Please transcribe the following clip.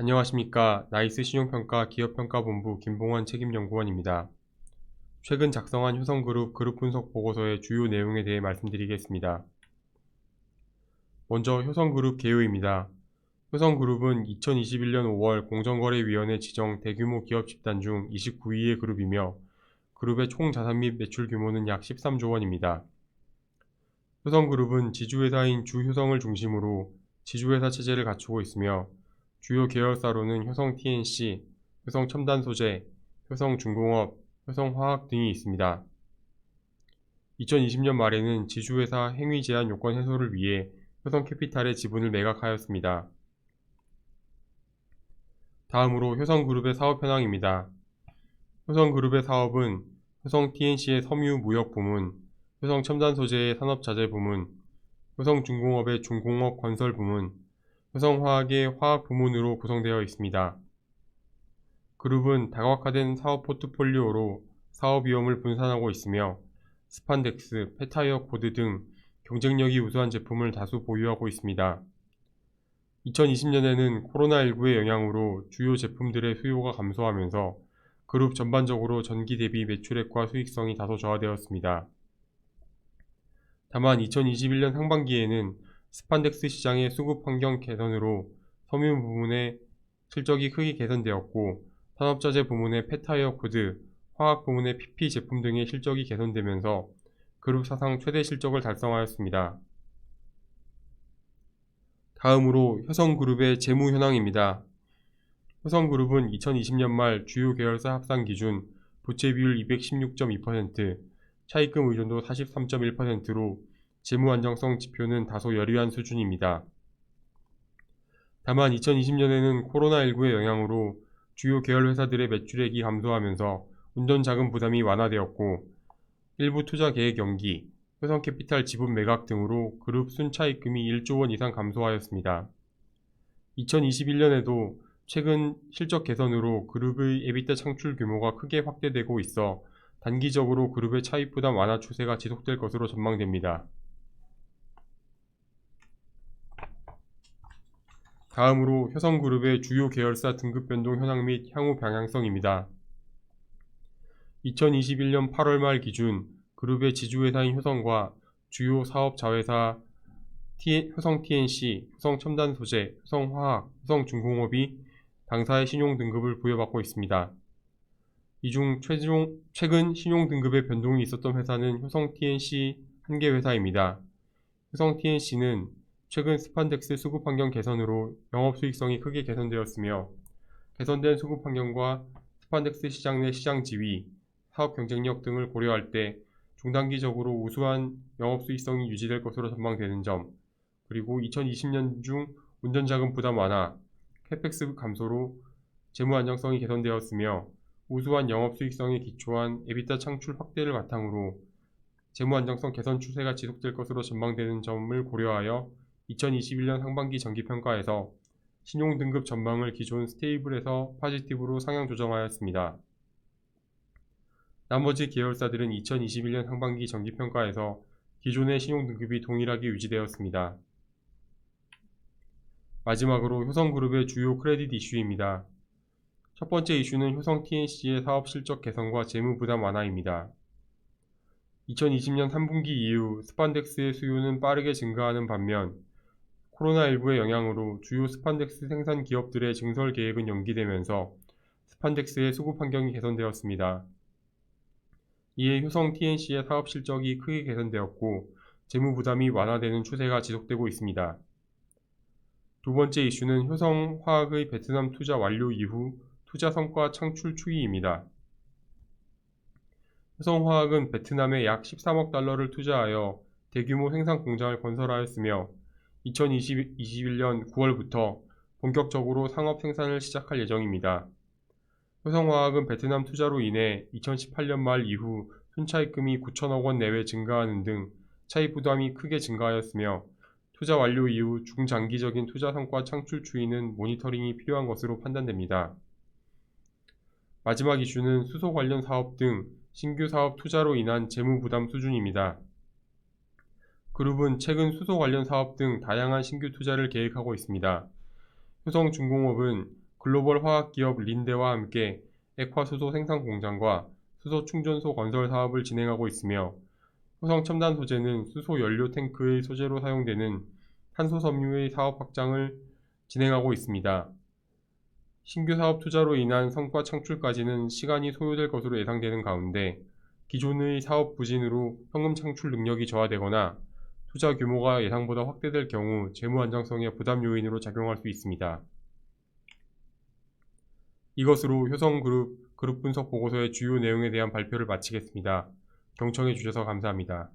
안녕하십니까. 나이스 신용평가 기업평가본부 김봉환 책임연구원입니다. 최근 작성한 효성그룹 그룹 분석 보고서의 주요 내용에 대해 말씀드리겠습니다. 먼저 효성그룹 개요입니다. 효성그룹은 2021년 5월 공정거래위원회 지정 대규모 기업 집단 중 29위의 그룹이며 그룹의 총 자산 및 매출 규모는 약 13조 원입니다. 효성그룹은 지주회사인 주효성을 중심으로 지주회사 체제를 갖추고 있으며 주요 계열사로는 효성 TNC, 효성 첨단 소재, 효성 중공업, 효성 화학 등이 있습니다. 2020년 말에는 지주회사 행위 제한 요건 해소를 위해 효성 캐피탈의 지분을 매각하였습니다. 다음으로 효성그룹의 사업 현황입니다. 효성그룹의 사업은 효성 TNC의 섬유 무역 부문, 효성 첨단 소재의 산업 자재 부문, 효성 중공업의 중공업 건설 부문, 효성화학의 화학 부문으로 구성되어 있습니다. 그룹은 다각화된 사업 포트폴리오로 사업 위험을 분산하고 있으며 스판덱스, 폐타이어 코드 등 경쟁력이 우수한 제품을 다수 보유하고 있습니다. 2020년에는 코로나19의 영향으로 주요 제품들의 수요가 감소하면서 그룹 전반적으로 전기 대비 매출액과 수익성이 다소 저하되었습니다. 다만 2021년 상반기에는 스판덱스 시장의 수급 환경 개선으로 섬유 부문의 실적이 크게 개선되었고 산업자재 부문의 폐타이어 코드, 화학 부문의 PP 제품 등의 실적이 개선되면서 그룹 사상 최대 실적을 달성하였습니다. 다음으로 효성그룹의 재무 현황입니다. 효성그룹은 2020년 말 주요 계열사 합산 기준 부채 비율 216.2%, 차입금 의존도 43.1%로 재무 안정성 지표는 다소 여리한 수준입니다. 다만 2020년에는 코로나19의 영향으로 주요 계열 회사들의 매출액이 감소하면서 운전 자금 부담이 완화되었고 일부 투자 계획 연기, 효성캐피탈 지분 매각 등으로 그룹 순차입금이 1조 원 이상 감소하였습니다. 2021년에도 최근 실적 개선으로 그룹의 에비타 창출 규모가 크게 확대되고 있어 단기적으로 그룹의 차입 부담 완화 추세가 지속될 것으로 전망됩니다. 다음으로 효성그룹의 주요 계열사 등급 변동 현황 및 향후 방향성입니다. 2021년 8월 말 기준 그룹의 지주회사인 효성과 주요 사업 자회사 효성 TNC, 효성 첨단 소재, 효성 화학, 효성 중공업이 당사의 신용 등급을 부여받고 있습니다. 이 중 최근 신용 등급의 변동이 있었던 회사는 효성 TNC 한 개 회사입니다. 효성 TNC는 최근 스판덱스 수급 환경 개선으로 영업 수익성이 크게 개선되었으며 개선된 수급 환경과 스판덱스 시장 내 시장 지위, 사업 경쟁력 등을 고려할 때 중단기적으로 우수한 영업 수익성이 유지될 것으로 전망되는 점, 그리고 2020년 중 운전자금 부담 완화, 캐펙스 감소로 재무 안정성이 개선되었으며 우수한 영업 수익성에 기초한 에비타 창출 확대를 바탕으로 재무 안정성 개선 추세가 지속될 것으로 전망되는 점을 고려하여 2021년 상반기 정기평가에서 신용등급 전망을 기존 스테이블에서 파지티브로 상향 조정하였습니다. 나머지 계열사들은 2021년 상반기 정기평가에서 기존의 신용등급이 동일하게 유지되었습니다. 마지막으로 효성그룹의 주요 크레딧 이슈입니다. 첫 번째 이슈는 효성 TNC의 사업 실적 개선과 재무 부담 완화입니다. 2020년 3분기 이후 스판덱스의 수요는 빠르게 증가하는 반면 코로나19의 영향으로 주요 스판덱스 생산 기업들의 증설 계획은 연기되면서 스판덱스의 수급 환경이 개선되었습니다. 이에 효성 TNC의 사업 실적이 크게 개선되었고 재무 부담이 완화되는 추세가 지속되고 있습니다. 두 번째 이슈는 효성 화학의 베트남 투자 완료 이후 투자 성과 창출 추이입니다. 효성 화학은 베트남에 약 13억 달러를 투자하여 대규모 생산 공장을 건설하였으며 2021년 9월부터 본격적으로 상업 생산을 시작할 예정입니다. 효성화학은 베트남 투자로 인해 2018년 말 이후 순차입금이 9천억 원 내외 증가하는 등 차입 부담이 크게 증가하였으며 투자 완료 이후 중장기적인 투자 성과 창출 추이는 모니터링이 필요한 것으로 판단됩니다. 마지막 이슈는 수소 관련 사업 등 신규 사업 투자로 인한 재무 부담 수준입니다. 그룹은 최근 수소 관련 사업 등 다양한 신규 투자를 계획하고 있습니다. 효성중공업은 글로벌 화학 기업 린데와 함께 액화 수소 생산 공장과 수소 충전소 건설 사업을 진행하고 있으며 효성 첨단 소재는 수소 연료 탱크의 소재로 사용되는 탄소 섬유의 사업 확장을 진행하고 있습니다. 신규 사업 투자로 인한 성과 창출까지는 시간이 소요될 것으로 예상되는 가운데 기존의 사업 부진으로 현금 창출 능력이 저하되거나 투자 규모가 예상보다 확대될 경우 재무 안정성의 부담 요인으로 작용할 수 있습니다. 이것으로 효성그룹 그룹 분석 보고서의 주요 내용에 대한 발표를 마치겠습니다. 경청해 주셔서 감사합니다.